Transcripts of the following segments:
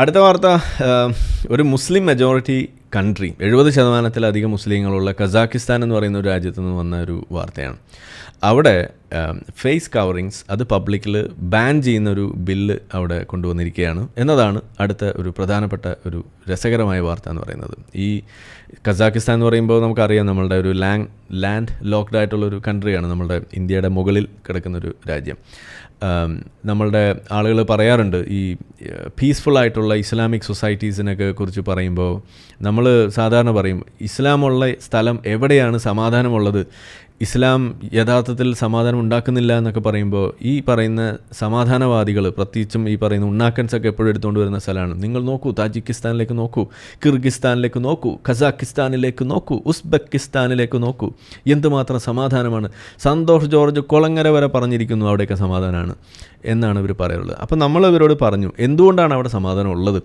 അടുത്ത വാർത്ത ഒരു മുസ്ലിം മെജോറിറ്റി കൺട്രി എഴുപത് ശതമാനത്തിലധികം മുസ്ലിങ്ങളുള്ള കസാക്കിസ്ഥാൻ എന്ന് പറയുന്ന ഒരു രാജ്യത്ത് നിന്ന് വന്ന ഒരു വാർത്തയാണ്. അവിടെ ഫേസ് കവറിങ്സ് അത് പബ്ലിക്കിൽ ബാൻ ചെയ്യുന്ന ഒരു ബില്ല് അവിടെ കൊണ്ടുവന്നിരിക്കുകയാണ്. എന്നതാണ് അടുത്ത ഒരു പ്രധാനപ്പെട്ട ഒരു രസകരമായ വാർത്ത എന്ന് പറയുന്നത്. ഈ കസാക്കിസ്ഥാൻ എന്ന് പറയുമ്പോൾ നമുക്കറിയാം നമ്മളുടെ ഒരു ലാങ് ലാൻഡ് ലോക്ക്ഡ് ആയിട്ടുള്ള ഒരു കൺട്രിയാണ് നമ്മളുടെ ഇന്ത്യയുടെ മുകളിൽ കിടക്കുന്നൊരു രാജ്യം. നമ്മളുടെ ആളുകൾ പറയാറുണ്ട് ഈ പീസ്ഫുൾ ആയിട്ടുള്ള ഇസ്ലാമിക് സൊസൈറ്റീസിനൊക്കെ കുറിച്ച് പറയുമ്പോൾ നമ്മൾ സാധാരണ പറയും ഇസ്ലാമുള്ള സ്ഥലം എവിടെയാണ് സമാധാനമുള്ളത് ഇസ്ലാം യഥാർത്ഥത്തിൽ സമാധാനം ഉണ്ടാക്കുന്നില്ല എന്നൊക്കെ പറയുമ്പോൾ ഈ പറയുന്ന സമാധാനവാദികൾ പ്രത്യേകിച്ചും ഈ പറയുന്ന ഉണ്ണാക്കൻസ് ഒക്കെ എപ്പോഴും എടുത്തുകൊണ്ട് വരുന്ന സ്ഥലമാണ്. നിങ്ങൾ നോക്കൂ താജിക്കിസ്ഥാനിലേക്ക് നോക്കൂ കിർഗിസ്ഥാനിലേക്ക് നോക്കൂ ഖസാക്കിസ്ഥാനിലേക്ക് നോക്കൂ ഉസ്ബെക്കിസ്ഥാനിലേക്ക് നോക്കൂ. എന്തുമാത്രം സമാധാനമാണ്? സന്തോഷ് ജോർജ് കൊളങ്ങര വരെ പറഞ്ഞിരിക്കുന്നു അവിടെയൊക്കെ സമാധാനമാണ് എന്നാണ് ഇവർ പറയാറുള്ളത്. അപ്പോൾ നമ്മൾ ഇവരോട് പറഞ്ഞു എന്തുകൊണ്ടാണ് അവിടെ സമാധാനം ഉള്ളത്?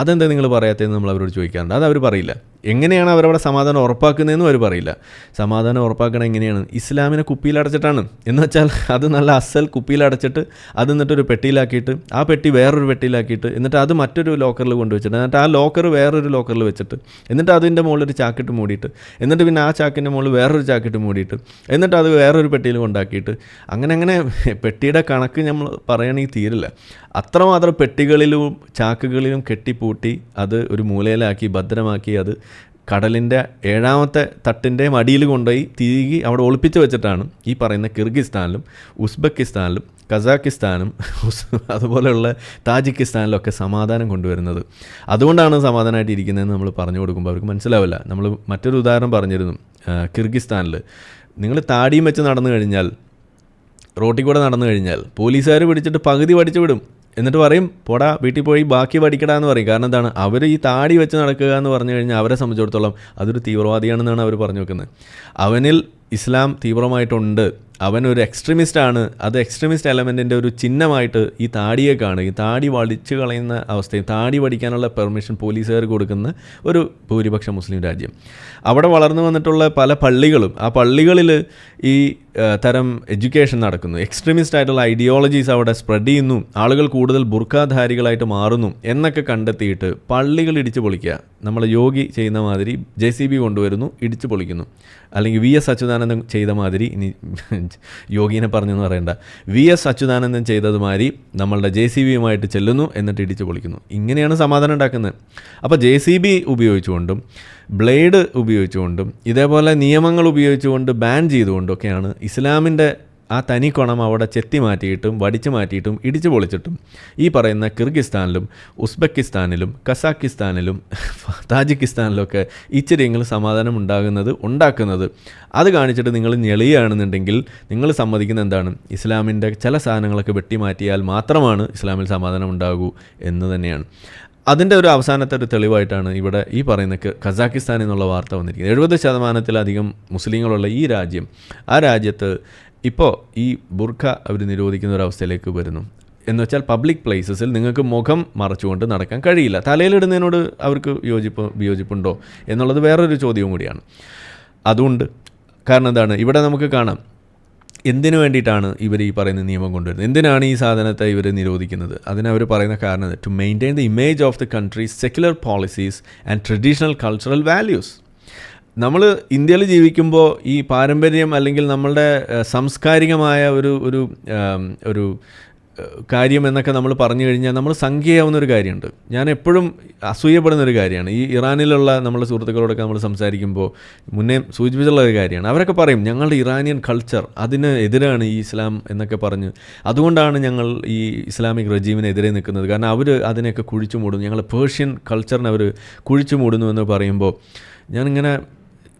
അതെന്താ നിങ്ങൾ പറയാത്തതെന്ന് നമ്മൾ അവരോട് ചോദിക്കാറുണ്ട്. അത് അവർ പറയില്ല. എങ്ങനെയാണ് അവരവിടെ സമാധാനം ഉറപ്പാക്കുന്നതെന്നും അവർ പറയില്ല. സമാധാനം ഉറപ്പാക്കണം എങ്ങനെയാണ്? ഇസ്ലാമിനെ കുപ്പിയിലടച്ചിട്ടാണ്. എന്ന് വെച്ചാൽ അത് നല്ല അസൽ കുപ്പിയിലടച്ചിട്ട് അത് എന്നിട്ട് ഒരു പെട്ടിയിലാക്കിയിട്ട് ആ പെട്ടി വേറൊരു പെട്ടിയിലാക്കിയിട്ട് എന്നിട്ട് അത് മറ്റൊരു ലോക്കറിൽ കൊണ്ടുവച്ചിട്ട് എന്നിട്ട് ആ ലോക്കർ വേറൊരു ലോക്കറിൽ വെച്ചിട്ട് എന്നിട്ട് അതിന്റെ മുകളിൽ ഒരു ചാക്കിട്ട് മൂടിയിട്ട് എന്നിട്ട് പിന്നെ ആ ചാക്കിന്റെ മുകളിൽ വേറൊരു ചാക്കിട്ട് മൂടിയിട്ട് എന്നിട്ട് അത് വേറൊരു പെട്ടിയിൽ കൊണ്ടാക്കിയിട്ട്. അങ്ങനെ അങ്ങനെ പെട്ടിയുടെ കണക്ക് നമ്മൾ പറയുകയാണെങ്കിൽ തീരില്ല. അത്രമാത്രം പെട്ടികളിലും ചാക്കുകളിലും കെട്ടിപ്പൂട്ടി അത് ഒരു മൂലയിലാക്കി ഭദ്രമാക്കി അത് കടലിന്റെ ഏഴാമത്തെ തട്ടിന്റെ മടിയിൽ കൊണ്ടുപോയി തിരികെ അവിടെ ഒളിപ്പിച്ച് വെച്ചിട്ടാണ് ഈ പറയുന്ന കിർഗിസ്ഥാനിലും ഉസ്ബെക്കിസ്ഥാനിലും കസാക്കിസ്ഥാനും അതുപോലെയുള്ള താജിക്കിസ്ഥാനിലൊക്കെ സമാധാനം കൊണ്ടുവരുന്നത്. അതുകൊണ്ടാണ് സമാധാനമായിട്ട് ഇരിക്കുന്നതെന്ന് നമ്മൾ പറഞ്ഞു കൊടുക്കുമ്പോൾ അവർക്ക് മനസ്സിലാവില്ല. നമ്മൾ മറ്റൊരു ഉദാഹരണം പറഞ്ഞിരുന്നു കിർഗിസ്ഥാനിൽ നിങ്ങൾ താടിയും വെച്ച് നടന്നു കഴിഞ്ഞാൽ റോട്ടിൽ കൂടെ നടന്നു കഴിഞ്ഞാൽ പോലീസുകാർ പിടിച്ചിട്ട് പകുതി പഠിച്ചു വിടും. എന്നിട്ട് പറയും പോടാ വീട്ടിൽ പോയി ബാക്കി പഠിക്കടാ എന്ന് പറയും. കാരണം എന്താണ്? അവർ ഈ താടി വെച്ച് നടക്കുക എന്ന് പറഞ്ഞു കഴിഞ്ഞാൽ അവരെ സംബന്ധിച്ചിടത്തോളം അതൊരു തീവ്രവാദിയാണെന്നാണ് അവർ പറഞ്ഞു വെക്കുന്നത്. അവനിൽ ഇസ്ലാം തീവ്രമായിട്ടുണ്ട്. അവൻ ഒരു എക്സ്ട്രീമിസ്റ്റ് ആണ്. അത് എക്സ്ട്രീമിസ്റ്റ് എലമെന്റിന്റെ ഒരു ചിഹ്നമായിട്ട് ഈ താടിയെ കാണുക. ഈ താടി വടിച്ചു കളയുന്ന അവസ്ഥയും താടി വടിക്കാനുള്ള പെർമിഷൻ പോലീസുകാർ കൊടുക്കുന്ന ഒരു ഭൂരിപക്ഷ മുസ്ലിം രാജ്യം. അവിടെ വളർന്നു വന്നിട്ടുള്ള പല പള്ളികളും ആ പള്ളികളിൽ ഈ തരം എഡ്യൂക്കേഷൻ നടക്കുന്നു. എക്സ്ട്രീമിസ്റ്റ് ആയിട്ടുള്ള ഐഡിയോളജീസ് അവിടെ സ്പ്രെഡ് ചെയ്യുന്നു. ആളുകൾ കൂടുതൽ ബുർഖാധാരികളായിട്ട് മാറുന്നു എന്നൊക്കെ കണ്ടെത്തിയിട്ട് പള്ളികൾ ഇടിച്ച് പൊളിക്കുക. നമ്മൾ യോഗി ചെയ്യുന്ന മാതിരി ജെ സി ബി കൊണ്ടുവരുന്നു ഇടിച്ച് പൊളിക്കുന്നു. അല്ലെങ്കിൽ വി എസ് അച്യുതാനന്ദൻ ചെയ്ത മാതിരി ഇനി യോഗിനെ പറഞ്ഞെന്ന് പറയണ്ട. വി എസ് അച്യുതാനന്ദൻ ചെയ്തതുമാതിരി നമ്മളുടെ ജെ സി ബിയുമായിട്ട് ചെല്ലുന്നു എന്നിട്ട് ഇടിച്ച് പൊളിക്കുന്നു. ഇങ്ങനെയാണ് സമാധാനം ഉണ്ടാക്കുന്നത്. അപ്പോൾ ജെ സി ബി ഉപയോഗിച്ചുകൊണ്ടും ബ്ലേഡ് ഉപയോഗിച്ചുകൊണ്ടും ഇതേപോലെ നിയമങ്ങൾ ഉപയോഗിച്ചുകൊണ്ട് ബാൻ ചെയ്തുകൊണ്ടൊക്കെയാണ് ഇസ്ലാമിന്റെ ആ തനി കൊണം അവിടെ ചെത്തി മാറ്റിയിട്ടും വടിച്ചു മാറ്റിയിട്ടും ഇടിച്ചു പൊളിച്ചിട്ടും ഈ പറയുന്ന കിർഗിസ്ഥാനിലും ഉസ്ബെക്കിസ്ഥാനിലും കസാക്കിസ്ഥാനിലും താജിക്കിസ്ഥാനിലൊക്കെ ഇച്ചിരിയെങ്കിലും സമാധാനം ഉണ്ടാകുന്നത് ഉണ്ടാക്കുന്നത്. അത് കാണിച്ചിട്ട് നിങ്ങൾ ഞെളിയാണെന്നുണ്ടെങ്കിൽ നിങ്ങൾ സമ്മതിക്കുന്ന എന്താണ്? ഇസ്ലാമിന്റെ ചില സാധനങ്ങളൊക്കെ വെട്ടിമാറ്റിയാൽ മാത്രമാണ് ഇസ്ലാമിൽ സമാധാനം ഉണ്ടാകൂ എന്ന് തന്നെയാണ്. അതിന്റെ ഒരു അവസാനത്തെ ഒരു തെളിവായിട്ടാണ് ഇവിടെ ഈ പറയുന്ന കസാക്കിസ്ഥാൻ എന്നുള്ള വാർത്ത വന്നിരിക്കുന്നത്. എഴുപത് ശതമാനത്തിലധികം മുസ്ലിങ്ങളുള്ള ഈ രാജ്യം ആ രാജ്യത്ത് ഇപ്പോൾ ഈ ബുർഖ അവർ നിരോധിക്കുന്ന ഒരു അവസ്ഥയിലേക്ക് വരുന്നു. എന്ന് വെച്ചാൽ പബ്ലിക് പ്ലേസസിൽ നിങ്ങൾക്ക് മുഖം മറച്ചുകൊണ്ട് നടക്കാൻ കഴിയില്ല. തലയിലിടുന്നതിനോട് അവർക്ക് യോജിപ്പ് വിയോജിപ്പുണ്ടോ എന്നുള്ളത് വേറൊരു ചോദ്യവും കൂടിയാണ്. അതുകൊണ്ട് കാരണം എന്താണ്? ഇവിടെ നമുക്ക് കാണാം. എന്തിനു വേണ്ടിയിട്ടാണ് ഇവർ ഈ പറയുന്ന നിയമം കൊണ്ടുവരുന്നത്? എന്തിനാണ് ഈ സാധനത്തെ ഇവർ നിരോധിക്കുന്നത്? അതിന് അവർ പറയുന്ന കാരണം to maintain the image of the country secular policies and traditional cultural values നമ്മൾ ഇന്ത്യയിൽ ജീവിക്കുമ്പോൾ ഈ പാരമ്പര്യം അല്ലെങ്കിൽ നമ്മളുടെ സാംസ്കാരികമായ ഒരു ഒരു ഒരു കാര്യം എന്നൊക്കെ നമ്മൾ പറഞ്ഞു കഴിഞ്ഞാൽ നമ്മൾ സംഖ്യയാവുന്ന ഒരു കാര്യമുണ്ട്. ഞാൻ എപ്പോഴും അസൂയപ്പെടുന്ന ഒരു കാര്യമാണ്. ഈ ഇറാനിലുള്ള നമ്മുടെ സുഹൃത്തുക്കളോടൊക്കെ നമ്മൾ സംസാരിക്കുമ്പോൾ മുന്നേ സൂചിപ്പിച്ചുള്ള ഒരു കാര്യമാണ്. അവരൊക്കെ പറയും ഞങ്ങളുടെ ഇറാനിയൻ കൾച്ചർ അതിന് എതിരാണ് ഈ ഇസ്ലാം എന്നൊക്കെ പറഞ്ഞ് അതുകൊണ്ടാണ് ഞങ്ങൾ ഈ ഇസ്ലാമിക് റജീമിനെതിരെ നിൽക്കുന്നത്. കാരണം അവർ അതിനെയൊക്കെ കുഴിച്ചു മൂടുന്നു. ഞങ്ങൾ പേർഷ്യൻ കൾച്ചറിനെ അവർ കുഴിച്ചു മൂടുന്നു എന്ന് പറയുമ്പോൾ ഞാനിങ്ങനെ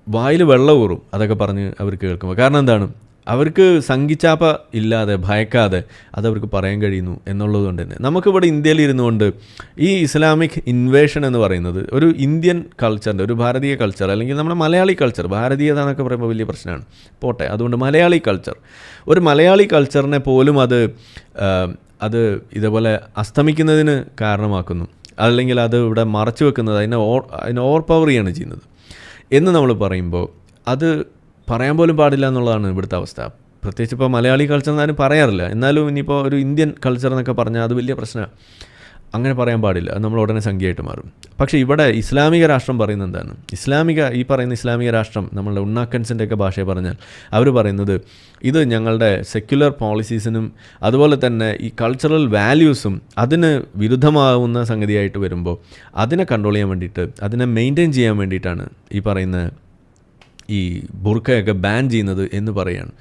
വായിൽ വെള്ളം ഊറും. അതൊക്കെ പറഞ്ഞ് അവർ കേൾക്കുമ്പോൾ. കാരണം എന്താണ്? അവർക്ക് സംഘിച്ചാപ്പ ഇല്ലാതെ ഭയക്കാതെ അതവർക്ക് പറയാൻ കഴിയുന്നു എന്നുള്ളത് കൊണ്ട് തന്നെ. നമുക്കിവിടെ ഇന്ത്യയിൽ ഇരുന്നുകൊണ്ട് ഈ ഇസ്ലാമിക് ഇൻവേഷൻ എന്ന് പറയുന്നത് ഒരു ഇന്ത്യൻ കൾച്ചറിന്റെ ഒരു ഭാരതീയ കൾച്ചർ അല്ലെങ്കിൽ നമ്മുടെ മലയാളി കൾച്ചർ ഭാരതീയത എന്നൊക്കെ പറയുമ്പോൾ വലിയ പ്രശ്നമാണ്. പോട്ടെ അതുകൊണ്ട് മലയാളി കൾച്ചർ. ഒരു മലയാളി കൾച്ചറിനെ പോലും അത് അത് ഇതേപോലെ അസ്തമിക്കുന്നതിന് കാരണമാക്കുന്നു. അല്ലെങ്കിൽ അത് ഇവിടെ മറച്ചു വെക്കുന്നത് അതിനെ ഓ അതിനെ ഓവർ പവർ ചെയ്യാണ് ചെയ്യുന്നത്. എന്ന് നമ്മൾ പറയുമ്പോൾ അത് പറയാൻ പോലും പാടില്ല എന്നുള്ളതാണ് ഇവിടുത്തെ അവസ്ഥ. പ്രത്യേകിച്ച് ഇപ്പോൾ മലയാളി കൾച്ചർ എന്നാലും പറയാറില്ല. എന്നാലും ഇനിയിപ്പോൾ ഒരു ഇന്ത്യൻ കൾച്ചർ എന്നൊക്കെ പറഞ്ഞാൽ അത് വലിയ പ്രശ്നമാണ്. അങ്ങനെ പറയാൻ പാടില്ല. അത് നമ്മൾ ഉടനെ സംഖ്യയായിട്ട് മാറും. പക്ഷേ ഇവിടെ ഇസ്ലാമിക രാഷ്ട്രം പറയുന്നത് എന്താണ്? ഇസ്ലാമിക ഈ പറയുന്ന ഇസ്ലാമിക രാഷ്ട്രം നമ്മളുടെ ഉണ്ണാക്കൻസിന്റെ ഒക്കെ ഭാഷയെ പറഞ്ഞാൽ അവർ പറയുന്നത് ഇത് ഞങ്ങളുടെ സെക്യുലർ പോളിസീസിനും അതുപോലെ തന്നെ ഈ കൾച്ചറൽ വാല്യൂസും അതിന് വിരുദ്ധമാവുന്ന സംഗതിയായിട്ട് വരുമ്പോൾ അതിനെ കൺട്രോൾ ചെയ്യാൻ വേണ്ടിയിട്ട് അതിനെ മെയിന്റെയിൻ ചെയ്യാൻ വേണ്ടിയിട്ടാണ് ഈ പറയുന്ന ഈ ബുർക്കയൊക്കെ ബാൻ ചെയ്യുന്നത് എന്ന് പറയാണ്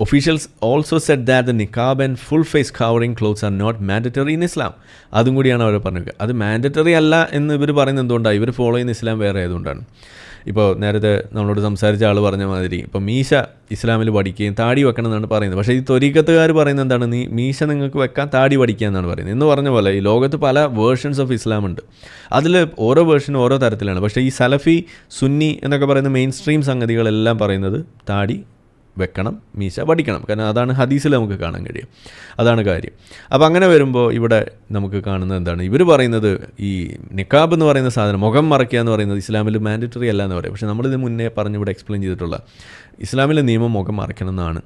officials also set that the niqab and full face covering clothes are not mandatory in Islam അതും കൂടിയാണ് അവർ പറഞ്ഞത്. അത് മാൻഡറ്ററി അല്ല എന്ന് ഇവർ പറയുന്നത് എന്തുകൊണ്ടാണ് ഇവർ ഫോളോ ചെയ്യുന്ന ഇസ്ലാം വേറെ ആയതുകൊണ്ടാണ്. ഇപ്പോൾ നേരത്തെ നമ്മളോട് സംസാരിച്ച ആൾ പറഞ്ഞ മാതിരി ഇപ്പോൾ മീശ ഇസ്ലാമിൽ പഠിക്കുകയും താടി വെക്കണം എന്നാണ് പറയുന്നത്. പക്ഷേ ഈ തൊരീക്കത്തുകാർ പറയുന്നത് എന്താണ്? നീ മീശ നിങ്ങൾക്ക് വെക്കാൻ താടി പഠിക്കുക എന്നാണ് പറയുന്നത്. എന്ന് പറഞ്ഞ പോലെ ഈ ലോകത്ത് പല വേർഷൻസ് ഓഫ് ഇസ്ലാം ഉണ്ട്. അതിൽ ഓരോ വേർഷനും ഓരോ തരത്തിലാണ്. പക്ഷേ ഈ സലഫി സുന്നി എന്നൊക്കെ പറയുന്ന മെയിൻ സ്ട്രീം സംഗതികളെല്ലാം പറയുന്നത് താടി വെക്കണം മീശ വടിക്കണം. കാരണം അതാണ് ഹദീസിൽ നമുക്ക് കാണാൻ കഴിയും. അതാണ് കാര്യം. അപ്പോൾ അങ്ങനെ വരുമ്പോൾ ഇവിടെ നമുക്ക് കാണുന്നത് എന്താണ്? ഇവർ പറയുന്നത് ഈ നിക്കാബ് എന്ന് പറയുന്ന സാധനം മുഖം മറയ്ക്കുക എന്ന് പറയുന്നത് ഇസ്ലാമിൽ മാൻഡറ്ററി അല്ല എന്ന് പറയും. പക്ഷേ നമ്മളിത് മുന്നേ പറഞ്ഞ് ഇവിടെ എക്സ്പ്ലെയിൻ ചെയ്തിട്ടുള്ള ഇസ്ലാമിലെ നിയമം മുഖം മറയ്ക്കണം എന്നാണ്.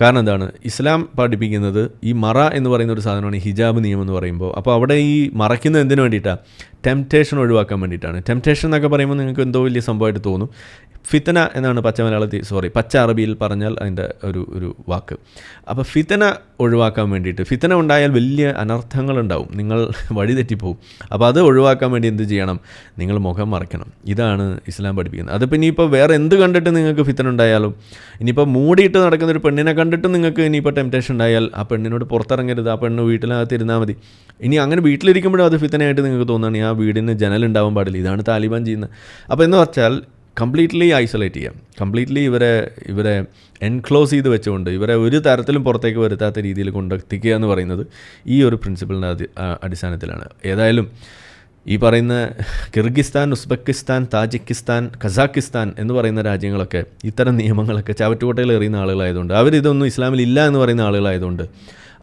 കാരണം എന്താണ്? ഇസ്ലാം പഠിപ്പിക്കുന്നത് ഈ മറ എന്ന് പറയുന്ന ഒരു സാധനമാണ് ഹിജാബ് നിയമം എന്ന് പറയുമ്പോൾ അപ്പോൾ അവിടെ ഈ മറയ്ക്കുന്നത് എന്തിനു വേണ്ടിയിട്ടാണ് ടെംപ്റ്റേഷൻ ഒഴിവാക്കാൻ വേണ്ടിയിട്ടാണ്. ടെംപ്റ്റേഷൻ എന്നൊക്കെ പറയുമ്പോൾ നിങ്ങൾക്ക് എന്തോ വലിയ സംഭവമായിട്ട് തോന്നും. ഫിത്തന എന്നാണ് പച്ച മലയാളത്തിൽ സോറി പച്ച അറബിയിൽ പറഞ്ഞാൽ അതിന്റെ ഒരു ഒരു വാക്ക്. അപ്പോൾ ഫിത്തന ഒഴിവാക്കാൻ വേണ്ടിയിട്ട് ഫിത്തന ഉണ്ടായാൽ വലിയ അനർത്ഥങ്ങളുണ്ടാവും. നിങ്ങൾ വഴിതെറ്റിപ്പോവും അപ്പോൾ അത് ഒഴിവാക്കാൻ വേണ്ടി എന്ത് ചെയ്യണം? നിങ്ങൾ മുഖം മറയ്ക്കണം. ഇതാണ് ഇസ്ലാം പഠിപ്പിക്കുന്നത്. അതിപ്പോൾ ഇനിയിപ്പോൾ വേറെ എന്ത് കണ്ടിട്ട് നിങ്ങൾക്ക് ഫിത്തന ഉണ്ടായാലും ഇനിയിപ്പോൾ മൂടിയിട്ട് നടക്കുന്ന ഒരു പെണ്ണിനെ കണ്ടിട്ട് നിങ്ങൾക്ക് ഇനിയിപ്പോൾ ടെംപ്റ്റേഷൻ ഉണ്ടായാൽ ആ പെണ്ണിനോട് പുറത്തിറങ്ങരുത് ആ പെണ്ണ് വീട്ടിനകത്ത് ഇരുന്നാൽ മതി. ഇനി അങ്ങനെ വീട്ടിലിരിക്കുമ്പോഴും അത് ഫിത്തനായിട്ട് നിങ്ങൾക്ക് തോന്നുകയാണ്. ആ വീടിന് ജനലുണ്ടാവാൻ പാടില്ല. ഇതാണ് താലിബാൻ ചെയ്യുന്നത്. അപ്പോൾ എന്ന് വെച്ചാൽ കംപ്ലീറ്റ്ലി ഐസൊലേറ്റ് ചെയ്യാം. കംപ്ലീറ്റ്ലി ഇവരെ ഇവരെ എൻക്ലോസ് ചെയ്ത് വെച്ചുകൊണ്ട് ഇവരെ ഒരു തരത്തിലും പുറത്തേക്ക് വരുത്താത്ത രീതിയിൽ കൊണ്ടെത്തിക്കുക എന്ന് പറയുന്നത് ഈ ഒരു പ്രിൻസിപ്പിളിന്റെ അടി അടിസ്ഥാനത്തിലാണ്. ഏതായാലും ഈ പറയുന്ന കിർഗിസ്ഥാൻ ഉസ്ബെക്കിസ്ഥാൻ താജിക്കിസ്ഥാൻ ഖസാക്കിസ്ഥാൻ എന്ന് പറയുന്ന രാജ്യങ്ങളൊക്കെ ഇത്തരം നിയമങ്ങളൊക്കെ ചവറ്റുകോട്ടയിൽ എറിയുന്ന ആളുകളായതുകൊണ്ട് അവരിതൊന്നും ഇസ്ലാമിൽ ഇല്ല എന്ന് പറയുന്ന ആളുകളായതുകൊണ്ട്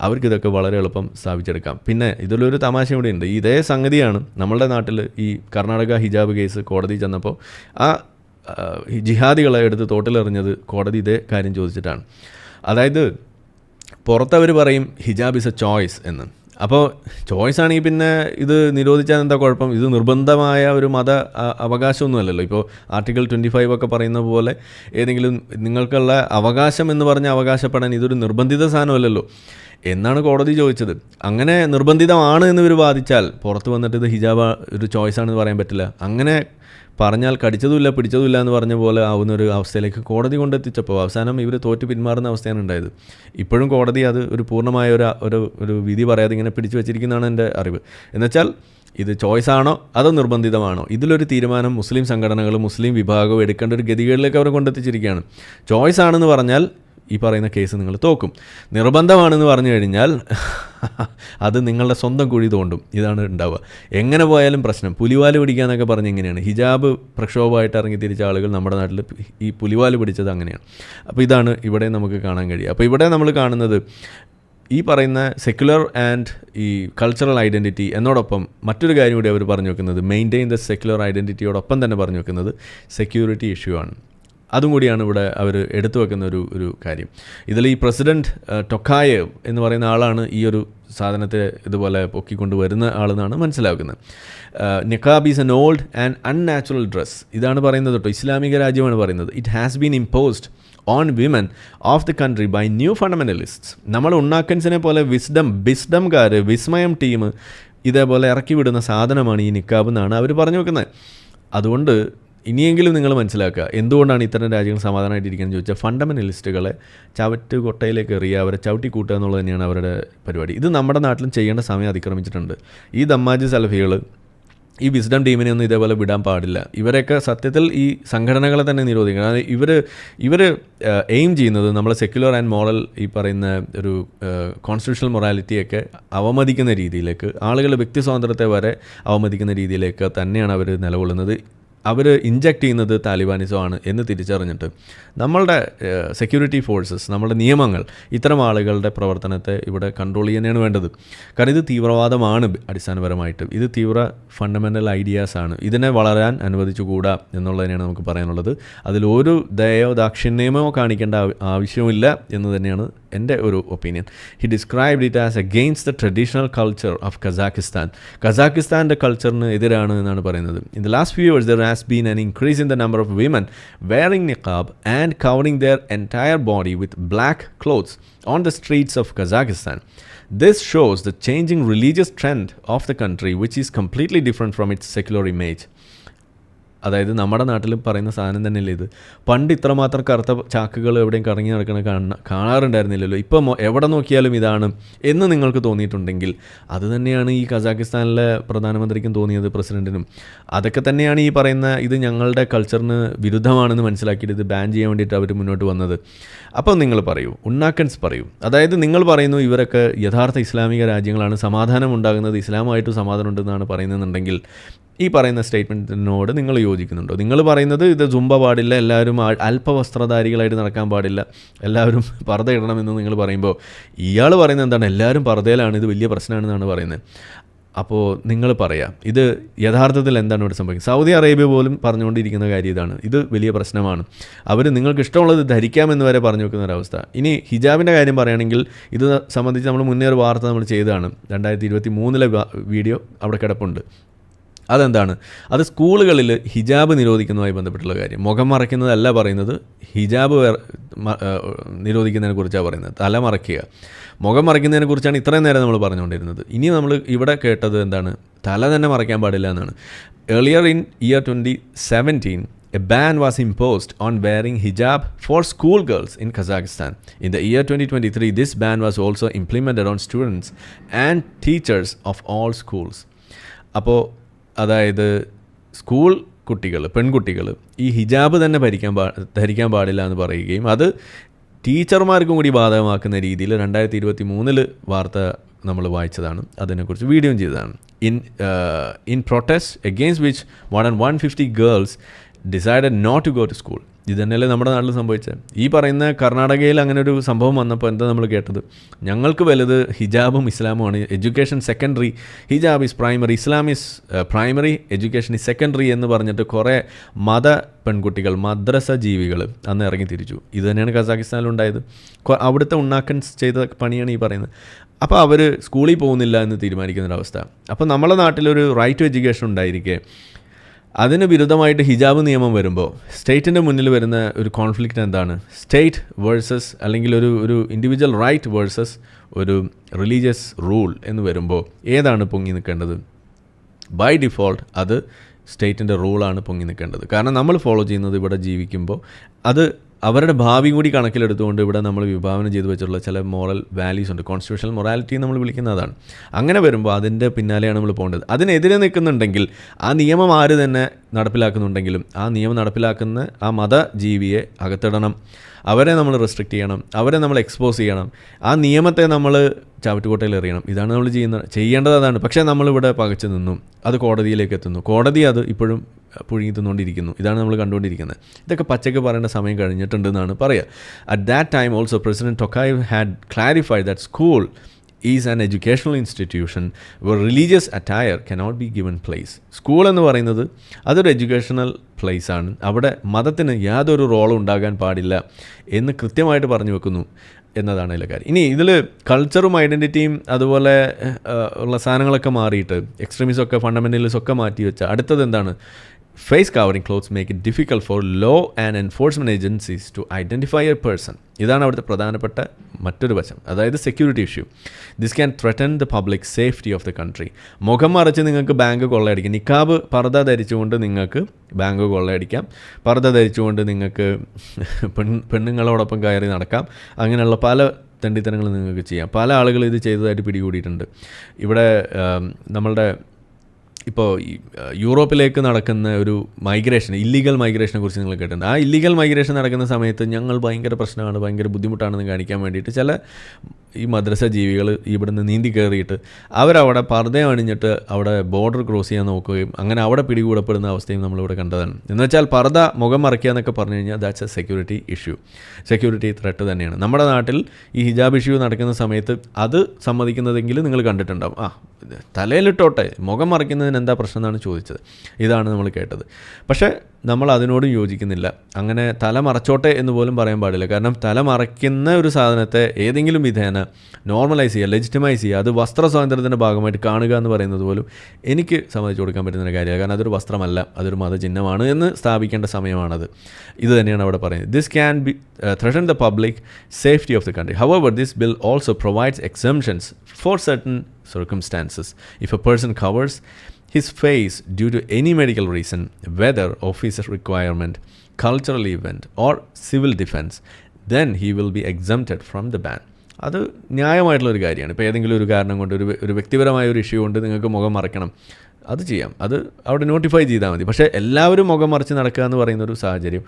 അവർക്കിതൊക്കെ വളരെ എളുപ്പം സ്ഥാപിച്ചെടുക്കാം. പിന്നെ ഇതിലൊരു തമാശ കൂടി ഉണ്ട്. ഇതേ സംഗതിയാണ് നമ്മളുടെ നാട്ടിൽ ഈ കർണാടക ഹിജാബ് കേസ് കോടതി ചെന്നപ്പോൾ ആ ജിഹാദികളെ എടുത്ത് തോട്ടിലെറിഞ്ഞത് കോടതി ഇതേ കാര്യം ചോദിച്ചിട്ടാണ്. അതായത് പുറത്തവർ പറയും ഹിജാബ് ഇസ് എ ചോയ്സ് എന്ന്. അപ്പോൾ ചോയ്സ് ആണെങ്കിൽ പിന്നെ ഇത് നിരോധിച്ചാൽ എന്താ കുഴപ്പം? ഇത് നിർബന്ധമായ ഒരു മത അവകാശമൊന്നുമല്ലല്ലോ ഇപ്പോൾ ആർട്ടിക്കിൾ ട്വന്റി ഫൈവ് ഒക്കെ പറയുന്ന പോലെ ഏതെങ്കിലും നിങ്ങൾക്കുള്ള അവകാശം എന്ന് പറഞ്ഞ് അവകാശപ്പെടാൻ ഇതൊരു നിർബന്ധിത സാധനമല്ലല്ലോ. എന്നാണ് കോടതി ചോദിച്ചത്. അങ്ങനെ നിർബന്ധിതമാണ് എന്ന് ഇവർ വാദിച്ചാൽ പുറത്ത് വന്നിട്ട് ഇത് ഹിജാബ് ഒരു ചോയ്സ് ആണെന്ന് പറയാൻ പറ്റില്ല. അങ്ങനെ പറഞ്ഞാൽ കടിച്ചതുമില്ല പിടിച്ചതുമില്ല എന്ന് പറഞ്ഞ പോലെ ആവുന്ന ഒരു അവസ്ഥയിലേക്ക് കോടതി കൊണ്ടെത്തിച്ചപ്പോൾ അവസാനം ഇവർ തോറ്റ് പിന്മാറുന്ന അവസ്ഥയാണ് ഉണ്ടായത്. ഇപ്പോഴും കോടതി അത് ഒരു പൂർണമായ ഒരു ഒരു ഒരു വിധി പറയാതെ ഇങ്ങനെ പിടിച്ചു വെച്ചിരിക്കുന്നതാണ് എന്റെ അറിവ്. എന്നുവെച്ചാൽ ഇത് ചോയ്സ് ആണോ അതോ നിർബന്ധിതമാണോ? ഇതിലൊരു തീരുമാനം മുസ്ലിം സംഘടനകളും മുസ്ലിം വിഭാഗവും എടുക്കേണ്ട ഒരു ഗതികളിലേക്ക് അവർ കൊണ്ടെത്തിച്ചിരിക്കുകയാണ്. ചോയ്സ് ആണെന്ന് പറഞ്ഞാൽ ഈ പറയുന്ന കേസ് നിങ്ങൾ തോക്കും. നിർബന്ധമാണെന്ന് പറഞ്ഞു കഴിഞ്ഞാൽ അത് നിങ്ങളുടെ സ്വന്തം കുഴി തോണ്ടും ഇതാണ് ഉണ്ടാവുക. എങ്ങനെ പോയാലും പ്രശ്നം. പുലിവാൽ പിടിക്കുക എന്നൊക്കെ പറഞ്ഞ് എങ്ങനെയാണ്? ഹിജാബ് പ്രക്ഷോഭമായിട്ട് ഇറങ്ങി തിരിച്ച ആളുകൾ നമ്മുടെ നാട്ടിൽ ഈ പുലിവാൽ പിടിച്ചത് അങ്ങനെയാണ്. അപ്പോൾ ഇതാണ് ഇവിടെ നമുക്ക് കാണാൻ കഴിയുക. അപ്പോൾ ഇവിടെ നമ്മൾ കാണുന്നത് ഈ പറയുന്ന സെക്യുലർ ആൻഡ് ഈ കൾച്ചറൽ ഐഡന്റിറ്റി എന്നോടൊപ്പം മറ്റൊരു കാര്യം കൂടി അവർ പറഞ്ഞു വെക്കുന്നത്. മെയിന്റെയിൻ ദ സെക്യുലർ ഐഡന്റിറ്റിയോടൊപ്പം തന്നെ പറഞ്ഞു വെക്കുന്നത് സെക്യൂരിറ്റി ഇഷ്യൂ ആണ്. അതും കൂടിയാണ് ഇവിടെ അവർ എടുത്തു വെക്കുന്ന ഒരു ഒരു കാര്യം. ഇതിൽ ഈ പ്രസിഡന്റ് ടൊക്കായേവ് എന്ന് പറയുന്ന ആളാണ് ഈ ഒരു സാധനത്തെ ഇതുപോലെ പൊക്കിക്കൊണ്ട് വരുന്ന ആളെന്നാണ് മനസ്സിലാക്കുന്നത്. Niqab is an old and unnatural dress ഇതാണ് പറയുന്നത് കേട്ടോ ഇസ്ലാമിക രാജ്യമാണ് പറയുന്നത്. It has been imposed on women of the country by new fundamentalists നമ്മൾ ഉണ്ണാക്കൻസിനെ പോലെ വിസ്ഡം ബിസ്ഡംകാർ വിസ്മയം ടീം ഇതേപോലെ ഇറക്കി വിടുന്ന സാധനമാണ് ഈ നിക്കാബ് എന്നാണ് അവർ പറഞ്ഞു വെക്കുന്നത്. അതുകൊണ്ട് ഇനിയെങ്കിലും നിങ്ങൾ മനസ്സിലാക്കുക എന്തുകൊണ്ടാണ് ഇത്തരം രാജ്യങ്ങൾ സമാധാനമായിട്ടിരിക്കുന്നത് ചോദിച്ചാൽ ഫണ്ടമെന്റലിസ്റ്റുകളെ ചവറ്റ് കൊട്ടയിലേക്ക് എറിയുക അവരെ ചവിട്ടി കൂട്ടുക എന്നുള്ളത് തന്നെയാണ് അവരുടെ പരിപാടി. ഇത് നമ്മുടെ നാട്ടിലും ചെയ്യേണ്ട സമയം അതിക്രമിച്ചിട്ടുണ്ട്. ഈ ദമ്മാജി സലഫികൾ ഈ വിസ്ഡം ടീമിനെ ഒന്നും ഇതേപോലെ വിടാൻ പാടില്ല. ഇവരൊക്കെ സത്യത്തിൽ ഈ സംഘടനകളെ തന്നെ നിരോധിക്കണം. അതായത് ഇവർ ഇവർ എയിം ചെയ്യുന്നത് നമ്മളെ സെക്യുലർ ആൻഡ് മോറൽ ഈ പറയുന്ന ഒരു കോൺസ്റ്റിറ്റ്യൂഷണൽ മൊറാലിറ്റിയൊക്കെ അവമതിക്കുന്ന രീതിയിലേക്ക് ആളുകളുടെ വ്യക്തി സ്വാതന്ത്ര്യത്തെ വരെ അവമതിക്കുന്ന രീതിയിലേക്ക് തന്നെയാണ് അവർ നിലകൊള്ളുന്നത്. അവർ ഇഞ്ചക്ട് ചെയ്യുന്നത് താലിബാനിസമാണ് എന്ന് തിരിച്ചറിഞ്ഞിട്ട് നമ്മളുടെ സെക്യൂരിറ്റി ഫോഴ്സസ് നമ്മുടെ നിയമങ്ങൾ ഇത്തരം ആളുകളുടെ പ്രവർത്തനത്തെ ഇവിടെ കൺട്രോൾ ചെയ്യാനാണ് വേണ്ടത്. കാരണം ഇത് തീവ്രവാദമാണ് അടിസ്ഥാനപരമായിട്ട്. ഇത് തീവ്ര ഫണ്ടമെന്റൽ ഐഡിയാസ് ആണ്. ഇതിനെ വളരാൻ അനുവദിച്ചുകൂടാ എന്നുള്ളതിനെയാണ് നമുക്ക് പറയാനുള്ളത്. അതിലൊരു ദയോ ദാക്ഷിണ്യമോ കാണിക്കേണ്ട ആവശ്യമില്ല എന്ന് തന്നെയാണ് എന്റെ ഒരു opinion he described it as against the traditional culture of Kazakhstan കസാക്കിസ്ഥാന്റെ കൾച്ചറിന് എതിരാണ് എന്നാണ് പറയുന്നത്. In the last few years there has been an increase in the number of women wearing niqab and covering their entire body with black clothes on the streets of Kazakhstan This shows the changing religious trend of the country, which is completely different from its secular image. അതായത് നമ്മുടെ നാട്ടിൽ പറയുന്ന സാധനം തന്നെയല്ലേ ഇത്. പണ്ട് ഇത്രമാത്രം കറുത്ത ചാക്കുകൾ എവിടെയും കറങ്ങി നടക്കണ കാണ കാണാറുണ്ടായിരുന്നില്ലല്ലോ. ഇപ്പം എവിടെ നോക്കിയാലും ഇതാണ് എന്ന് നിങ്ങൾക്ക് തോന്നിയിട്ടുണ്ടെങ്കിൽ അത് തന്നെയാണ് ഈ കസാഖിസ്ഥാനിലെ പ്രധാനമന്ത്രിക്കും തോന്നിയത് പ്രസിഡന്റിനും. അതൊക്കെ തന്നെയാണ് ഈ പറയുന്ന ഇത് ഞങ്ങളുടെ കൾച്ചറിന് വിരുദ്ധമാണെന്ന് മനസ്സിലാക്കിയിട്ട് ഇത് ബാൻ ചെയ്യാൻ വേണ്ടിയിട്ട് അവർ മുന്നോട്ട് വന്നത്. അപ്പോൾ നിങ്ങൾ പറയൂ ഉണ്ണാക്കൻസ് പറയൂ. അതായത് നിങ്ങൾ പറയുന്നു ഇവരൊക്കെ യഥാർത്ഥ ഇസ്ലാമിക രാജ്യങ്ങളാണ് സമാധാനം ഉണ്ടാകുന്നത് ഇസ്ലാമായിട്ട് സമാധാനം ഉണ്ടെന്നാണ് പറയുന്നതെന്നുണ്ടെങ്കിൽ ഈ പറയുന്ന സ്റ്റേറ്റ്മെന്റിനോട് നിങ്ങൾ യോജിക്കുന്നുണ്ടോ? നിങ്ങൾ പറയുന്നത് ഇത് ജുംബ പാടില്ല എല്ലാവരും അല്പവസ്ത്രധാരികളായിട്ട് നടക്കാൻ പാടില്ല എല്ലാവരും പറത ഇടണമെന്ന് നിങ്ങൾ പറയുമ്പോൾ ഇയാൾ പറയുന്നത് എന്താണ്? എല്ലാവരും പറതയിലാണ് ഇത് വലിയ പ്രശ്നമാണെന്നാണ് പറയുന്നത്. അപ്പോൾ നിങ്ങൾ പറയാം ഇത് യഥാർത്ഥത്തിൽ എന്താണ് ഇവിടെ സംഭവിക്കുന്നത്? സൗദി അറേബ്യ പോലും പറഞ്ഞുകൊണ്ടിരിക്കുന്ന കാര്യം ഇതാണ്. ഇത് വലിയ പ്രശ്നമാണ്. അവർ നിങ്ങൾക്ക് ഇഷ്ടമുള്ളത് ധരിക്കാമെന്ന് വരെ പറഞ്ഞു വെക്കുന്ന ഒരവസ്ഥ ഇനി ഹിജാബിന്റെ കാര്യം പറയുകയാണെങ്കിൽ ഇത് സംബന്ധിച്ച് നമ്മൾ മുന്നേ ഒരു വാർത്ത നമ്മൾ ചെയ്തതാണ്. രണ്ടായിരത്തി ഇരുപത്തി മൂന്നിലെ വീഡിയോ അവിടെ കിടപ്പുണ്ട്. അതെന്താണ്? അത് സ്കൂളുകളിൽ ഹിജാബ് നിരോധിക്കുന്നതുമായി ബന്ധപ്പെട്ടുള്ള കാര്യം. മുഖം മറയ്ക്കുന്നതല്ല പറയുന്നത് ഹിജാബ് നിരോധിക്കുന്നതിനെ കുറിച്ചാണ് പറയുന്നത്. തല മറയ്ക്കുക. മുഖം മറയ്ക്കുന്നതിനെ കുറിച്ചാണ് ഇത്രയും നേരം നമ്മൾ പറഞ്ഞുകൊണ്ടിരുന്നത്. ഇനി നമ്മൾ ഇവിടെ കേട്ടത് എന്താണ്? തല തന്നെ മറയ്ക്കാൻ പാടില്ല എന്നാണ്. Earlier in year twenty seventeen was imposed on wearing hijab for school girls in In the year twenty twenty three this ban was also implemented on students and teachers of all schools അപ്പോൾ അതായത് school കുട്ടികൾ പെൺകുട്ടികൾ ഈ ഹിജാബ് തന്നെ ഭരിക്കാൻ പാ ധരിക്കാൻ പാടില്ല എന്ന് പറയുകയും അത് ടീച്ചർമാർക്കും കൂടി ബാധകമാക്കുന്ന രീതിയിൽ രണ്ടായിരത്തി ഇരുപത്തി മൂന്നിൽ വാർത്ത നമ്മൾ വായിച്ചതാണ്. അതിനെക്കുറിച്ച് വീഡിയോയും ചെയ്തതാണ്. In in protest against which more than one fifty girls decide not to go to school. ഇത് തന്നെയല്ലേ നമ്മുടെ നാട്ടിൽ സംഭവിച്ചത്. ഈ പറയുന്ന കർണാടകയിൽ അങ്ങനെ ഒരു സംഭവം വന്നപ്പോൾ എന്താ നമ്മൾ കേട്ടത്? ഞങ്ങൾക്ക് വലുത് ഹിജാബും ഇസ്ലാമുമാണ് education secondary hijab is primary Islam is primary education is secondary എന്ന് പറഞ്ഞിട്ട് കുറേ മത പെൺകുട്ടികൾ മദ്രസ ജീവികൾ അന്ന് ഇറങ്ങി തിരിച്ചു. ഇത് തന്നെയാണ് കസാഖിസ്ഥാനിലുണ്ടായത് ഉണ്ടായത്. അവിടുത്തെ ഉണ്ണാക്കൻസ് ചെയ്ത പണിയാണ് ഈ പറയുന്നത്. അപ്പോൾ അവർ സ്കൂളിൽ പോകുന്നില്ല എന്ന് തീരുമാനിക്കുന്നൊരവസ്ഥ അപ്പോൾ നമ്മളെ നാട്ടിലൊരു റൈറ്റ് ടു എഡ്യൂക്കേഷൻ ഉണ്ടായിരിക്കെ. അതിന് വിരുദ്ധമായിട്ട് ഹിജാബ് നിയമം വരുമ്പോൾ സ്റ്റേറ്റിന്റെ മുന്നിൽ വരുന്ന ഒരു കോൺഫ്ലിക്റ്റ് എന്താണ്? സ്റ്റേറ്റ് വേഴ്സസ് അല്ലെങ്കിൽ ഒരു ഒരു ഇൻഡിവിജ്വൽ റൈറ്റ് വേഴ്സസ് ഒരു റിലീജിയസ് റൂൾ എന്ന് വരുമ്പോൾ ഏതാണ് പൊങ്ങി നിൽക്കേണ്ടത്? ബൈ ഡിഫോൾട്ട് അത് സ്റ്റേറ്റിന്റെ റൂളാണ് പൊങ്ങി നിൽക്കേണ്ടത്. കാരണം നമ്മൾ ഫോളോ ചെയ്യുന്നത് ഇവിടെ ജീവിക്കുമ്പോൾ അത് അവരുടെ ഭാവിയും കൂടി കണക്കിലെടുത്തുകൊണ്ട് ഇവിടെ നമ്മൾ വിഭാവനം ചെയ്തു വെച്ചിട്ടുള്ള ചില മോറൽ വാല്യൂസ് ഉണ്ട്. കോൺസ്റ്റിറ്റ്യൂഷണൽ മൊറാലിറ്റി നമ്മൾ വിളിക്കുന്നതാണ്. അങ്ങനെ വരുമ്പോൾ അതിന്റെ പിന്നാലെയാണ് നമ്മൾ പോകേണ്ടത്. അതിനെതിരെ നിൽക്കുന്നുണ്ടെങ്കിൽ ആ നിയമം ആര് തന്നെ നടപ്പിലാക്കുന്നുണ്ടെങ്കിലും ആ നിയമം നടപ്പിലാക്കുന്ന ആ മതജീവിയെ അകത്തിടണം. അവരെ നമ്മൾ റെസ്ട്രിക്റ്റ് ചെയ്യണം അവരെ നമ്മൾ എക്സ്പോസ് ചെയ്യണം. ആ നിയമത്തെ നമ്മൾ ചവിട്ടുകോട്ടയിൽ എറിയണം. ഇതാണ് നമ്മൾ ചെയ്യുന്ന ചെയ്യേണ്ടത് അതാണ്. പക്ഷേ നമ്മളിവിടെ പകച്ചു നിന്നു. അത് കോടതിയിലേക്ക് എത്തുന്നു. കോടതി അത് ഇപ്പോഴും പുഴുങ്ങി തിന്നുകൊണ്ടിരിക്കുന്നു. ഇതാണ് നമ്മൾ കണ്ടുകൊണ്ടിരിക്കുന്നത്. ഇതൊക്കെ പച്ചയ്ക്ക് പറയേണ്ട സമയം കഴിഞ്ഞിട്ടുണ്ടെന്നാണ് പറയുക. At that time also president Tokayev had clarified that school is an educational institution where religious attire cannot be given place school എന്ന് പറയുന്നത് അതൊരു എഡ്യൂക്കേഷണൽ പ്ലേസ് ആണ്. അവിടെ മതത്തിന് യാതൊരു റോളും ഉണ്ടാകാൻ പാടില്ല എന്ന് കൃത്യമായിട്ട് പറഞ്ഞു വെക്കുന്നു എന്നതാണ് അതിലെ കാര്യം. ഇനി ഇതിൽ കൾച്ചറും ഐഡന്റിറ്റിയും അതുപോലെ ഉള്ള സാധനങ്ങളൊക്കെ മാറിയിട്ട് എക്സ്ട്രീമിസം ഒക്കെ ഫണ്ടമെന്റലിസം ഒക്കെ മാറ്റി വെച്ച അടുത്തത് എന്താണ്? Face covering clothes make it difficult for law and enforcement agencies to identify a person ഇതാണ് അവിടുത്തെ പ്രധാനപ്പെട്ട മറ്റൊരു വശം. അതായത് security issue this can threaten the public safety of the country മുഖം മറച്ച് നിങ്ങൾക്ക് ബാങ്ക് കൊള്ളയടിക്കാം. നിക്കാബ് പർദ്ദ ധരിച്ചുകൊണ്ട് നിങ്ങൾക്ക് ബാങ്ക് കൊള്ളയടിക്കാം. പർദ്ദ ധരിച്ചുകൊണ്ട് നിങ്ങൾക്ക് പെൺ പെണ്ണുങ്ങളോടൊപ്പം കയറി നടക്കാം. അങ്ങനെയുള്ള പല തെണ്ടിത്തരങ്ങൾ നിങ്ങൾക്ക് ചെയ്യാം. പല ആളുകൾ ഇത് ചെയ്തതായിട്ട് പിടികൂടിയിട്ടുണ്ട്. ഇവിടെ നമ്മളുടെ ഇപ്പോൾ യൂറോപ്പിലേക്ക് നടക്കുന്ന ഒരു മൈഗ്രേഷൻ ഇല്ലീഗൽ മൈഗ്രേഷനെ കുറിച്ച് നിങ്ങൾ കേട്ടിട്ടുണ്ട്. ആ ഇല്ലീഗൽ മൈഗ്രേഷൻ നടക്കുന്ന സമയത്ത് ഞങ്ങൾ ഭയങ്കര പ്രശ്നമാണ് ഭയങ്കര ബുദ്ധിമുട്ടാണെന്ന് കാണിക്കാൻ വേണ്ടിയിട്ട് ചില ഈ മദ്രസ ജീവികൾ ഇവിടുന്ന് നീന്തി കയറിയിട്ട് അവരവിടെ പർദ്ദ അണിഞ്ഞിട്ട് അവിടെ ബോർഡർ ക്രോസ് ചെയ്യാൻ നോക്കുകയും അങ്ങനെ അവിടെ പിടികൂടപ്പെടുന്ന അവസ്ഥയും നമ്മളിവിടെ കണ്ടതാണ്. എന്നുവെച്ചാൽ പർദ്ദ മുഖം മറയ്ക്കുക എന്നൊക്കെ പറഞ്ഞു കഴിഞ്ഞാൽ that's a security issue security threat തന്നെയാണ്. നമ്മുടെ നാട്ടിൽ ഈ ഹിജാബ് ഇഷ്യൂ നടക്കുന്ന സമയത്ത് അത് സമ്മതിക്കുന്നതെങ്കിൽ നിങ്ങൾ കണ്ടിട്ടുണ്ടാവും. ആ തലയിലിട്ടോട്ടെ മുഖം മറയ്ക്കുന്നതിന് എന്താ പ്രശ്നം എന്നാണ് ചോദിച്ചത്. ഇതാണ് നമ്മൾ കേട്ടത്. പക്ഷേ നമ്മൾ അതിനോടും യോജിക്കുന്നില്ല. അങ്ങനെ തല മറച്ചോട്ടെ എന്ന് പോലും പറയാൻ പാടില്ല. കാരണം തല മറയ്ക്കുന്ന ഒരു സാധനത്തെ ഏതെങ്കിലും വിധേന നോർമലൈസ് ചെയ്യുക ലെജിറ്റിമൈസ് ചെയ്യുക അത് വസ്ത്ര സ്വാതന്ത്ര്യത്തിന്റെ ഭാഗമായിട്ട് കാണുക എന്ന് പറയുന്നത് പോലും എനിക്ക് സമ്മതിച്ചു കൊടുക്കാൻ പറ്റുന്ന ഒരു കാരണം അതൊരു വസ്ത്രമല്ല അതൊരു മതചിഹ്നമാണ് എന്ന് സ്ഥാപിക്കേണ്ട സമയമാണത്. ഇത് തന്നെയാണ് അവിടെ പറയുന്നത്. This can be threaten the public safety of the country however this bill also provides exemptions for certain circumstances. If a person covers his face due to any medical reason, whether officer requirement, cultural event, or civil defense, then he will be exempted from the ban. അത് ന്യായമായിട്ടുള്ള ഒരു കാര്യമാണ് ഇപ്പോൾ ഏതെങ്കിലും ഒരു കാരണം കൊണ്ട് ഒരു ഒരു വ്യക്തിപരമായ ഒരു ഇഷ്യൂ കൊണ്ട് നിങ്ങൾക്ക് മുഖം മറക്കണം അത് ചെയ്യാം. അത് അവിടെ നോട്ടിഫൈ ചെയ്താൽ മതി. പക്ഷേ എല്ലാവരും മുഖം മറിച്ച് നടക്കുക എന്ന് പറയുന്ന ഒരു സാഹചര്യം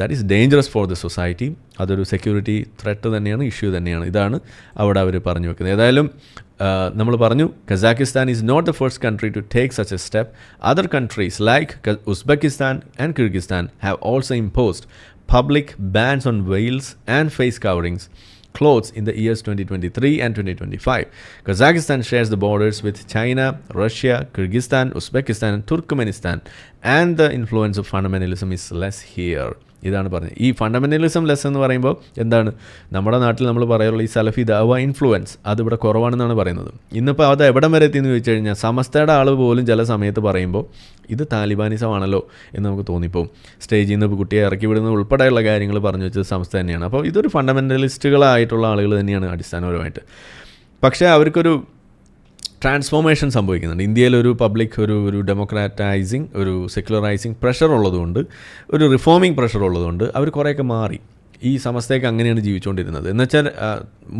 that is dangerous for the society അതൊരു സെക്യൂരിറ്റി ത്രെട്ട് തന്നെയാണ് ഇഷ്യൂ തന്നെയാണ്. ഇതാണ് അവിടെ അവർ പറഞ്ഞു വെക്കുന്നത്. ഏതായാലും നമ്മൾ പറഞ്ഞു Kazakhstan is not the first country to take such a step other countries like Uzbekistan and Kyrgyzstan have also imposed public bans on veils and face coverings clothes in the years 2023 and 2025. Kazakhstan shares the borders with China, Russia, Kyrgyzstan, Uzbekistan, Turkmenistan, and the influence of fundamentalism is less here. ഇതാണ് പറഞ്ഞത്. ഈ fundamentalism less എന്ന് പറയുമ്പോൾ എന്താണ്? നമ്മുടെ നാട്ടിൽ നമ്മൾ പറയാറുള്ള ഈ സലഫി ദാവ ഇൻഫ്ലുവൻസ് അതിവിടെ കുറവാണെന്നാണ് പറയുന്നത്. ഇന്നിപ്പോൾ അത് എവിടം വരെ എത്തിയെന്ന് ചോദിച്ചു കഴിഞ്ഞാൽ സമസ്തയുടെ ആൾ പോലും ചില സമയത്ത് പറയുമ്പോൾ ഇത് താലിബാനിസമാണല്ലോ എന്ന് നമുക്ക് തോന്നിപ്പോവും. സ്റ്റേജിൽ നിന്ന് കുട്ടിയെ ഇറക്കി വിടുന്ന ഉൾപ്പെടെയുള്ള കാര്യങ്ങൾ പറഞ്ഞു വെച്ചത് സംസ്ഥ തന്നെയാണ്. അപ്പോൾ ഇതൊരു ഫണ്ടമെന്റലിസ്റ്റുകളായിട്ടുള്ള ആളുകൾ തന്നെയാണ് അടിസ്ഥാനപരമായിട്ട്. പക്ഷേ അവർക്കൊരു ട്രാൻസ്ഫോർമേഷൻ സംഭവിക്കുന്നുണ്ട്. ഇന്ത്യയിൽ ഒരു പബ്ലിക് ഒരു ഒരു ഡെമോക്രാറ്റൈസിങ് ഒരു സെക്യുലറൈസിങ് പ്രഷർ ഉള്ളതുകൊണ്ട് ഒരു റിഫോമിങ് പ്രഷർ ഉള്ളതുകൊണ്ട് അവർ കുറേയൊക്കെ മാറി. ഈ സമസ്തയൊക്കെ അങ്ങനെയാണ് ജീവിച്ചുകൊണ്ടിരുന്നത്. എന്നുവെച്ചാൽ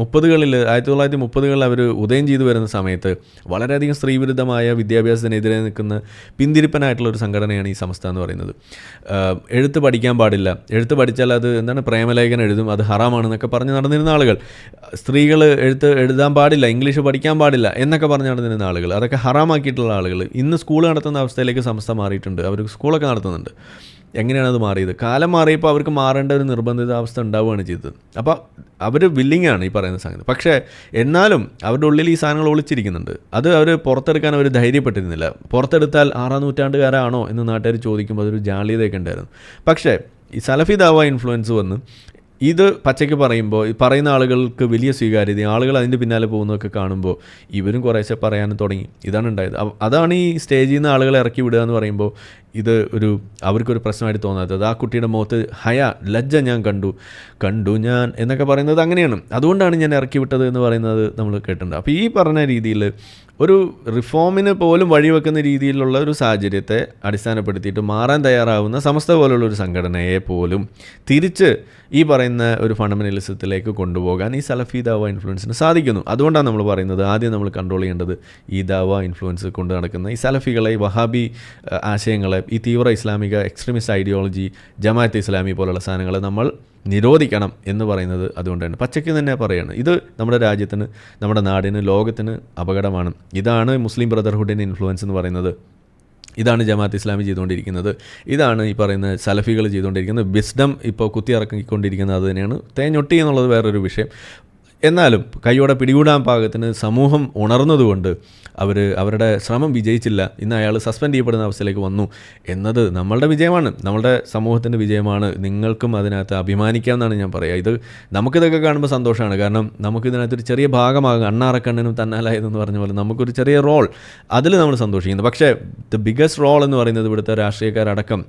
മുപ്പതുകളിൽ ആയിരത്തി തൊള്ളായിരത്തി മുപ്പതുകളിൽ അവർ ഉദയം ചെയ്തു വരുന്ന സമയത്ത് വളരെയധികം സ്ത്രീവിരുദ്ധമായ വിദ്യാഭ്യാസത്തിനെതിരെ നിൽക്കുന്ന പിന്തിരിപ്പനായിട്ടുള്ള ഒരു സംഘടനയാണ് ഈ സമസ്ത എന്ന് പറയുന്നത്. എഴുത്ത് പഠിക്കാൻ പാടില്ല. എഴുത്ത് പഠിച്ചാൽ അത് എന്താണ് പ്രേമലേഖനം എഴുതും അത് ഹറാമാണെന്നൊക്കെ പറഞ്ഞ് നടന്നിരുന്ന ആളുകൾ. സ്ത്രീകൾ എഴുത്ത് എഴുതാൻ പാടില്ല ഇംഗ്ലീഷ് പഠിക്കാൻ പാടില്ല എന്നൊക്കെ പറഞ്ഞ് നടന്നിരുന്ന ആളുകൾ അതൊക്കെ ഹറാമാക്കിയിട്ടുള്ള ആളുകൾ ഇന്ന് സ്കൂൾ നടത്തുന്ന അവസ്ഥയിലേക്ക് സമസ്ത മാറിയിട്ടുണ്ട്. അവർ സ്കൂളൊക്കെ നടത്തുന്നുണ്ട്. എങ്ങനെയാണ് അത് മാറിയത്? കാലം മാറിയപ്പോൾ അവർക്ക് മാറേണ്ട ഒരു നിർബന്ധിതാവസ്ഥ ഉണ്ടാവുകയാണ് ചെയ്തത്. അപ്പോൾ അവർ വില്ലിംഗ് ആണ് ഈ പറയുന്ന സംഗതി. പക്ഷേ എന്നാലും അവരുടെ ഉള്ളിൽ ഈ സാധനങ്ങൾ ഒളിച്ചിരിക്കുന്നുണ്ട്. അത് അവർ പുറത്തെടുക്കാൻ അവർ ധൈര്യപ്പെട്ടിരുന്നില്ല. പുറത്തെടുത്താൽ ആറാം നൂറ്റാണ്ടുകാരാണോ എന്ന് നാട്ടുകാർ ചോദിക്കുമ്പോൾ അതൊരു ജാള്യതയൊക്കെ ഉണ്ടായിരുന്നു. പക്ഷേ ഈ സലഫി ദാവ ഇൻഫ്ലുവൻസ് വന്ന് ഇത് പച്ചയ്ക്ക് പറയുമ്പോൾ പറയുന്ന ആളുകൾക്ക് വലിയ സ്വീകാര്യത ആളുകൾ അതിന്റെ പിന്നാലെ പോകുന്നതൊക്കെ കാണുമ്പോൾ ഇവരും കുറേശ്ശെ പറയാനും തുടങ്ങി. ഇതാണ് ഉണ്ടായത്. അതാണ് ഈ സ്റ്റേജിൽ നിന്ന് ആളുകളെ ഇറക്കി വിടുക എന്ന് പറയുമ്പോൾ ഇത് ഒരു അവർക്കൊരു പ്രശ്നമായിട്ട് തോന്നാത്തത്. ആ കുട്ടിയുടെ മുഖത്ത് ഹയ ലജ്ജ ഞാൻ കണ്ടു. കണ്ടു ഞാൻ എന്നൊക്കെ പറയുന്നത് അങ്ങനെയാണ്. അതുകൊണ്ടാണ് ഞാൻ ഇറക്കി വിട്ടത് എന്ന് പറയുന്നത് നമ്മൾ കേട്ടിട്ടുണ്ട്. അപ്പോൾ ഈ പറഞ്ഞ രീതിയിൽ ഒരു റിഫോമിന് പോലും വഴിവെക്കുന്ന രീതിയിലുള്ള ഒരു സാഹചര്യത്തെ അടിസ്ഥാനപ്പെടുത്തിയിട്ട് മാറാൻ തയ്യാറാവുന്ന സമസ്ത പോലുള്ള ഒരു സംഘടനയെ പോലും തിരിച്ച് ഈ പറയുന്ന ഒരു ഫണ്ടമെന്റലിസത്തിലേക്ക് കൊണ്ടുപോകാൻ ഈ സലഫി ദാവ ഇൻഫ്ലുവൻസിന് സാധിക്കുന്നു. അതുകൊണ്ടാണ് നമ്മൾ പറയുന്നത് ആദ്യം നമ്മൾ കൺട്രോൾ ചെയ്യേണ്ടത് ഈ ദാവ ഇൻഫ്ലുവൻസ് കൊണ്ട് നടക്കുന്ന ഈ സലഫികളെ വഹാബി ആശയങ്ങളെ ഈ തീവ്ര ഇസ്ലാമിക എക്സ്ട്രീമിസ്റ്റ് ഐഡിയോളജി ജമാഅത്ത് ഇസ്ലാമി പോലുള്ള സാധനങ്ങളെ നമ്മൾ നിരോധിക്കണം എന്ന് പറയുന്നത് അതുകൊണ്ടാണ്. പച്ചയ്ക്ക് തന്നെ പറയുകയാണ് ഇത് നമ്മുടെ രാജ്യത്തിന് നമ്മുടെ നാടിന് ലോകത്തിന് അപകടമാണ്. ഇതാണ് മുസ്ലിം ബ്രദർഹുഡിന്റെ ഇൻഫ്ലുവൻസ് എന്ന് പറയുന്നത്. ഇതാണ് ജമാഅത്ത് ഇസ്ലാമി ചെയ്തുകൊണ്ടിരിക്കുന്നത്. ഇതാണ് ഈ പറയുന്ന സലഫികൾ ചെയ്തുകൊണ്ടിരിക്കുന്നത്. വിസ്ഡം ഇപ്പോൾ കുത്തിയിറക്കിക്കൊണ്ടിരിക്കുന്നത് അത് തന്നെയാണ്. തേഞ്ഞൊട്ടി എന്നുള്ളത് വേറൊരു വിഷയം. എന്നാലും കൈയോടെ പിടികൂടാൻ പാകത്തിന് സമൂഹം ഉണർന്നതുകൊണ്ട് അവർ അവരുടെ ശ്രമം വിജയിച്ചില്ല. ഇന്ന് അയാൾ സസ്പെൻഡ് ചെയ്യപ്പെടുന്ന അവസ്ഥയിലേക്ക് വന്നു എന്നത് നമ്മളുടെ വിജയമാണ്. നമ്മളുടെ സമൂഹത്തിന്റെ വിജയമാണ്. നിങ്ങൾക്കും അതിനകത്ത് അഭിമാനിക്കാം എന്നാണ് ഞാൻ പറയുക ഇത് നമുക്കിതൊക്കെ കാണുമ്പോൾ സന്തോഷമാണ് കാരണം നമുക്കിതിനകത്തൊരു ചെറിയ ഭാഗമാകും. അണ്ണാറക്കണ്ണനും തന്നാലായതെന്ന് പറഞ്ഞ പോലെ നമുക്കൊരു ചെറിയ റോൾ അതിൽ നമ്മൾ സന്തോഷിക്കുന്നു. പക്ഷേ ദ ബിഗസ്റ്റ് റോൾ എന്ന് പറയുന്നത് ഇവിടുത്തെ രാഷ്ട്രീയക്കാരടക്കം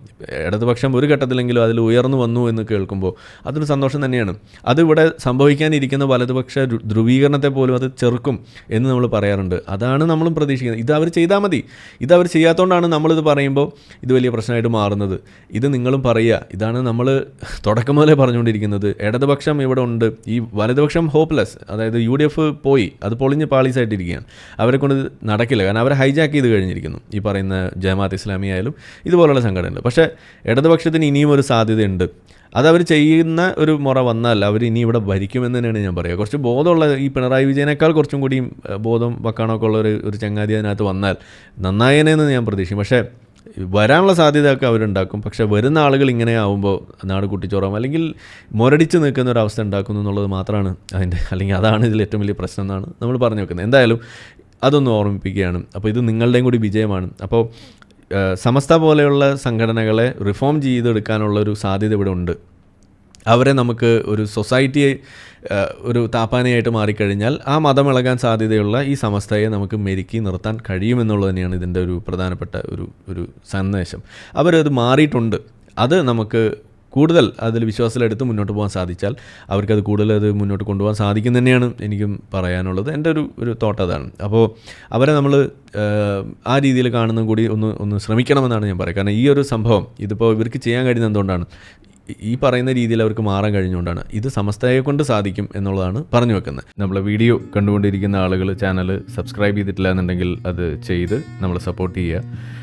ഇടതുപക്ഷം ഒരു ഘട്ടത്തിലെങ്കിലും അതിൽ ഉയർന്നു വന്നു എന്ന് കേൾക്കുമ്പോൾ അതൊരു സന്തോഷം തന്നെയാണ്. അതിവിടെ സംഭവിക്കാനിരിക്കുന്ന വലതുപക്ഷ ധ്രു- ധ്രുവീകരണത്തെ പോലും അത് ചെറുക്കും എന്ന് നമ്മൾ പറയാറുണ്ട്. അതാണ് നമ്മളും പ്രതീക്ഷിക്കുന്നത്. ഇത് അവർ ചെയ്താൽ മതി. ഇത് അവർ ചെയ്യാത്തതുകൊണ്ടാണ് നമ്മളിത് പറയുമ്പോൾ ഇത് വലിയ പ്രശ്നമായിട്ട് മാറുന്നത്. ഇത് നിങ്ങളും പറയുക. ഇതാണ് നമ്മൾ തുടക്കം മുതലേ പറഞ്ഞുകൊണ്ടിരിക്കുന്നത്. ഇടതുപക്ഷം ഇവിടെ ഉണ്ട്. ഈ വലതുപക്ഷം ഹോപ്പ്ലെസ് അതായത് യു ഡി എഫ് പോയി. അത് പൊളിഞ്ഞ് പാളീസായിട്ടിരിക്കുകയാണ്. അവരെ കൊണ്ട് നടക്കില്ല. കാരണം അവരെ ഹൈജാക്ക് ചെയ്ത് കഴിഞ്ഞിരിക്കുന്നു. ഈ പറയുന്ന ജമാഅത്ത് ഇസ്ലാമി ആയാലും ഇതുപോലുള്ള സംഘടനകൾ. പക്ഷേ ഇടതുപക്ഷത്തിന് ഇനിയും ഒരു സാധ്യതയുണ്ട്. അതവർ ചെയ്യുന്ന ഒരു മുറ വന്നാൽ അവർ ഇനി ഇവിടെ ഭരിക്കുമെന്ന് തന്നെയാണ് ഞാൻ പറയുക കുറച്ച് ബോധമുള്ള ഈ പിണറായി വിജയനേക്കാൾ കുറച്ചും കൂടിയും ബോധം വെക്കാനൊക്കെ ഉള്ള ഒരു ഒരു ചങ്ങാതി അതിനകത്ത് വന്നാൽ നന്നായനെന്ന് ഞാൻ പ്രതീക്ഷിക്കും. പക്ഷേ വരാനുള്ള സാധ്യതയൊക്കെ അവരുണ്ടാക്കും. പക്ഷേ വരുന്ന ആളുകൾ ഇങ്ങനെ ആവുമ്പോൾ നാട് കുട്ടിച്ചോറാം അല്ലെങ്കിൽ മുരടിച്ച് നിൽക്കുന്ന ഒരു അവസ്ഥ ഉണ്ടാക്കുന്നു എന്നുള്ളത് മാത്രമാണ് അതിന്റെ അല്ലെങ്കിൽ അതാണ് ഇതിൽ ഏറ്റവും വലിയ പ്രശ്നം എന്നാണ് നമ്മൾ പറഞ്ഞു വെക്കുന്നത്. എന്തായാലും അതൊന്ന് ഓർമ്മിപ്പിക്കുകയാണ്. അപ്പോൾ ഇത് നിങ്ങളുടെയും കൂടി വിജയമാണ്. അപ്പോൾ സമസ്ത പോലെയുള്ള സംഘടനകളെ റിഫോം ചെയ്തെടുക്കാനുള്ള ഒരു സാധ്യത ഇവിടെ ഉണ്ട്. അവരെ നമുക്ക് ഒരു സൊസൈറ്റിയെ ഒരു താപ്പാനയായിട്ട് മാറിക്കഴിഞ്ഞാൽ ആ മതം ഇളകാൻ സാധ്യതയുള്ള ഈ സമസ്തയെ നമുക്ക് മെരുക്കി നിർത്താൻ കഴിയുമെന്നുള്ളത് തന്നെയാണ് ഇതിന്റെ ഒരു പ്രധാനപ്പെട്ട ഒരു ഒരു സന്ദേശം. അവരത് മാറിയിട്ടുണ്ട്. അത് നമുക്ക് കൂടുതൽ അതിൽ വിശ്വാസത്തിലെടുത്ത് മുന്നോട്ട് പോകാൻ സാധിച്ചാൽ അവർക്കത് കൂടുതൽ അത് മുന്നോട്ട് കൊണ്ടുപോകാൻ സാധിക്കും തന്നെയാണ് എനിക്കും പറയാനുള്ളത്. എന്റെ ഒരു ഒരു തോട്ട് അതാണ്. അപ്പോൾ അവരെ നമ്മൾ ആ രീതിയിൽ കാണുന്നതും കൂടി ഒന്ന് ഒന്ന് ശ്രമിക്കണമെന്നാണ് ഞാൻ പറയുക. കാരണം ഈ ഒരു സംഭവം ഇതിപ്പോൾ ഇവർക്ക് ചെയ്യാൻ കഴിയുന്ന എന്തുകൊണ്ടാണ്? ഈ- പറയുന്ന രീതിയിൽ അവർക്ക് മാറാൻ കഴിഞ്ഞുകൊണ്ടാണ്. ഇത് സമസ്തയെ കൊണ്ട് സാധിക്കും എന്നുള്ളതാണ് പറഞ്ഞു വെക്കുന്നത്. നമ്മളെ വീഡിയോ കണ്ടുകൊണ്ടിരിക്കുന്ന ആളുകൾ ചാനൽ സബ്സ്ക്രൈബ് ചെയ്തിട്ടില്ല എന്നുണ്ടെങ്കിൽ അത് ചെയ്ത് നമ്മൾ സപ്പോർട്ട് ചെയ്യുക.